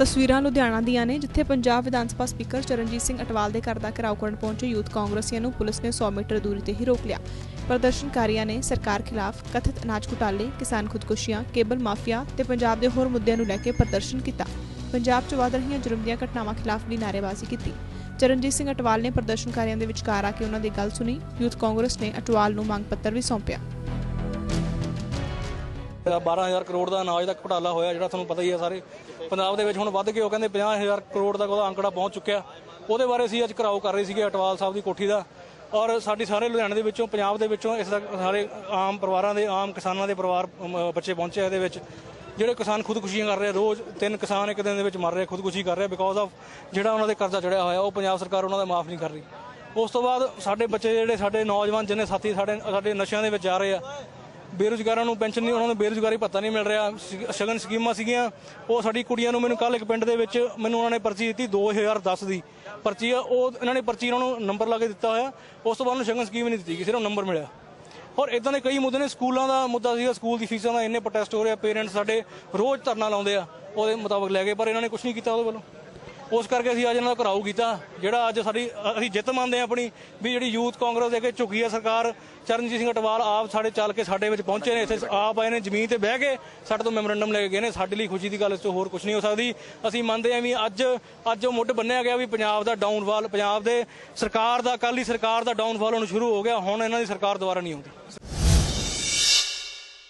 ਤਸਵੀਰਾਂ ਲੁਧਿਆਣਾ ਦੀਆਂ ਨੇ, ਜਿੱਥੇ ਪੰਜਾਬ ਵਿਧਾਨ ਸਭਾ ਸਪੀਕਰ ਚਰਨਜੀਤ ਸਿੰਘ ਅਟਵਾਲ ਦੇ ਘਰ ਦਾ ਘਿਰਾਓ ਕਰਨ ਪਹੁੰਚੇ ਯੂਥ ਕਾਂਗਰਸੀਆਂ ਨੂੰ ਪੁਲਿਸ ਨੇ 100 ਮੀਟਰ ਦੂਰੀ ਤੇ ਹੀ ਰੋਕ ਲਿਆ। ਪ੍ਰਦਰਸ਼ਨਕਾਰੀਆਂ ਨੇ ਸਰਕਾਰ ਖਿਲਾਫ ਕਥਿਤ ਅਨਾਜ ਘੁਟਾਲੇ, ਕਿਸਾਨ ਖੁਦਕੁਸ਼ੀਆਂ, ਕੇਬਲ ਮਾਫੀਆ ਤੇ ਪੰਜਾਬ ਦੇ ਹੋਰ ਮੁੱਦਿਆਂ ਨੂੰ ਲੈ ਕੇ ਪ੍ਰਦਰਸ਼ਨ ਕੀਤਾ। ਪੰਜਾਬ 'ਚ ਵਧ ਰਹੀਆਂ ਜੁਰਮ ਦੀਆਂ ਘਟਨਾਵਾਂ ਖਿਲਾਫ ਵੀ ਨਾਅਰੇਬਾਜ਼ੀ ਕੀਤੀ। ਚਰਨਜੀਤ ਸਿੰਘ ਅਟਵਾਲ ਨੇ ਪ੍ਰਦਰਸ਼ਨਕਾਰੀਆਂ ਦੇ ਵਿਚਕਾਰ ਆ ਕੇ ਉਹਨਾਂ ਦੀ ਗੱਲ ਸੁਣੀ। ਯੂਥ ਕਾਂਗਰਸ ਨੇ ਅਟਵਾਲ ਨੂੰ ਮੰਗ ਪੱਤਰ ਵੀ ਸੌਂਪਿਆ। 12000 ਕਰੋੜ ਦਾ ਅਨਾਜ ਦਾ ਘੁਟਾਲਾ ਹੋਇਆ ਜਿਹੜਾ ਤੁਹਾਨੂੰ ਪਤਾ ਹੀ ਹੈ ਸਾਰੇ। ਪੰਜਾਬ ਦੇ ਵਿੱਚ ਹੁਣ ਵੱਧ ਕੇ ਉਹ ਕਹਿੰਦੇ 50000 ਕਰੋੜ ਦਾ ਉਹਦਾ ਅੰਕੜਾ ਪਹੁੰਚ ਚੁੱਕਿਆ। ਉਹਦੇ ਬਾਰੇ ਅਸੀਂ ਅੱਜ ਘਰਾਓ ਕਰ ਰਹੇ ਸੀਗੇ ਅਟਵਾਲ ਸਾਹਿਬ ਦੀ ਕੋਠੀ ਦਾ। ਔਰ ਸਾਡੀ ਸਾਰੇ ਲੁਧਿਆਣੇ ਦੇ ਵਿੱਚੋਂ ਪੰਜਾਬ ਦੇ ਵਿੱਚੋਂ ਇਸ ਦਾ ਸਾਰੇ ਆਮ ਪਰਿਵਾਰਾਂ ਦੇ ਆਮ ਕਿਸਾਨਾਂ ਦੇ ਪਰਿਵਾਰ ਬੱਚੇ ਪਹੁੰਚੇ ਆ ਇਹਦੇ ਵਿੱਚ। ਜਿਹੜੇ ਕਿਸਾਨ ਖੁਦਕੁਸ਼ੀਆਂ ਕਰ ਰਹੇ ਆ, ਰੋਜ਼ ਤਿੰਨ ਕਿਸਾਨ ਇੱਕ ਦਿਨ ਦੇ ਵਿੱਚ ਮਰ ਰਹੇ ਖੁਦਕੁਸ਼ੀ ਕਰ ਰਹੇ ਬਿਕੋਜ਼ ਆਫ ਜਿਹੜਾ ਉਹਨਾਂ ਦੇ ਕਰਜ਼ਾ ਚੜਿਆ ਹੋਇਆ ਉਹ ਪੰਜਾਬ ਸਰਕਾਰ ਉਹਨਾਂ ਦਾ ਮਾਫ ਨਹੀਂ ਕਰ ਰਹੀ। ਉਸ ਤੋਂ ਬਾਅਦ ਸਾਡੇ ਬੱਚੇ ਜਿਹੜੇ ਸਾਡੇ ਨੌਜਵਾਨ ਜਿੰਨੇ ਸਾਥੀ ਸਾਡੇ ਸਾਡੇ ਨਸ਼ਿਆਂ ਦੇ ਵਿੱਚ ਜਾ ਰਹੇ ਆ ਬੇਰੁਜ਼ਗਾਰਾਂ ਨੂੰ ਪੈਨਸ਼ਨ ਨਹੀਂ, ਉਹਨਾਂ ਨੂੰ ਬੇਰੁਜ਼ਗਾਰੀ ਭੱਤਾ ਨਹੀਂ ਮਿਲ ਰਿਹਾ। ਸ- ਸ਼ਗਨ ਸਕੀਮਾਂ ਸੀਗੀਆਂ। ਉਹ ਸਾਡੀ ਕੁੜੀਆਂ ਨੂੰ ਮੈਨੂੰ ਕੱਲ ਇੱਕ ਪਿੰਡ ਦੇ ਵਿੱਚ ਮੈਨੂੰ ਉਹਨਾਂ ਨੇ ਪਰਚੀ ਦਿੱਤੀ 2010 ਦੀ। ਪਰਚੀ ਆ, ਉਹ, ਇਹਨਾਂ ਨੇ ਪਰਚੀ ਉਹਨਾਂ ਨੂੰ ਨੰਬਰ ਲਾ ਕੇ ਦਿੱਤਾ ਹੋਇਆ। ਉਸ ਤੋਂ ਬਾਅਦ ਉਹਨੂੰ ਸ਼ਗਨ ਸਕੀਮ ਨਹੀਂ ਦਿੱਤੀ ਕਿਸੇ ਨੂੰ ਨੰਬਰ ਮਿਲਿਆ। ਔਰ ਇਦਾਂ ਦੇ ਕਈ ਮੁੱਦੇ ਨੇ, ਸਕੂਲਾਂ ਦਾ ਮੁੱਦਾ ਸੀਗਾ, ਸਕੂਲ ਦੀ ਫੀਸਾਂ ਦਾ ਇੰਨੇ ਪ੍ਰੋਟੈਸਟ ਹੋ ਰਿਹਾ ਪੇਰੈਂਟਸ ਸਾਡੇ ਰੋਜ਼ ਧਰਨਾ ਲਾਉਂਦੇ ਆ, ਉਹਦੇ ਮੁਤਾਬਕ ਲੈ ਗਏ, ਪਰ ਇਹਨਾਂ ਨੇ ਕੁਝ ਨਹੀਂ ਕੀਤਾ ਉਹਦੇ ਵੱਲੋਂ। ਉਸ ਕਰਕੇ ਅਸੀਂ ਅੱਜ ਇਹਨਾਂ ਦਾ ਘਰਾਓ ਕੀਤਾ, ਜਿਹੜਾ ਅੱਜ ਸਾਡੀ ਅਸੀਂ ਜਿੱਤ ਮੰਨਦੇ ਹਾਂ ਆਪਣੀ, ਵੀ ਜਿਹੜੀ ਯੂਥ ਕਾਂਗਰਸ ਦੇ ਅੱਗੇ ਝੁਕੀ ਹੈ ਸਰਕਾਰ, ਚਰਨਜੀਤ ਸਿੰਘ ਅਟਵਾਲ ਆਪ ਸਾਡੇ ਚੱਲ ਕੇ ਸਾਡੇ ਵਿੱਚ ਪਹੁੰਚੇ ਨੇ, ਇੱਥੇ ਆਪ ਆਏ ਨੇ ਜ਼ਮੀਨ ਤੇ ਬਹਿ ਕੇ ਸਾਡੇ ਤੋਂ ਮੈਮੋਰੰਡਮ ਲੈ ਕੇ ਗਏ ਨੇ, ਸਾਡੇ ਲਈ ਖੁਸ਼ੀ ਦੀ ਗੱਲ ਇਸ ਤੋਂ ਹੋਰ ਕੁਝ ਨਹੀਂ ਹੋ ਸਕਦੀ। ਅਸੀਂ ਮੰਨਦੇ ਹਾਂ ਵੀ ਅੱਜ ਅੱਜ ਉਹ ਮੁੱਢ ਬੰਨਿਆ ਗਿਆ ਵੀ ਪੰਜਾਬ ਦਾ ਡਾਊਨਫਾਲ ਪੰਜਾਬ ਦੇ ਸਰਕਾਰ ਦਾ ਅਕਾਲੀ ਸਰਕਾਰ ਦਾ ਡਾਊਨਫਾਲ ਹੁਣ ਸ਼ੁਰੂ ਹੋ ਗਿਆ, ਹੁਣ ਇਹਨਾਂ ਦੀ ਸਰਕਾਰ ਦੁਬਾਰਾ ਨਹੀਂ ਆਉਂਦੀ।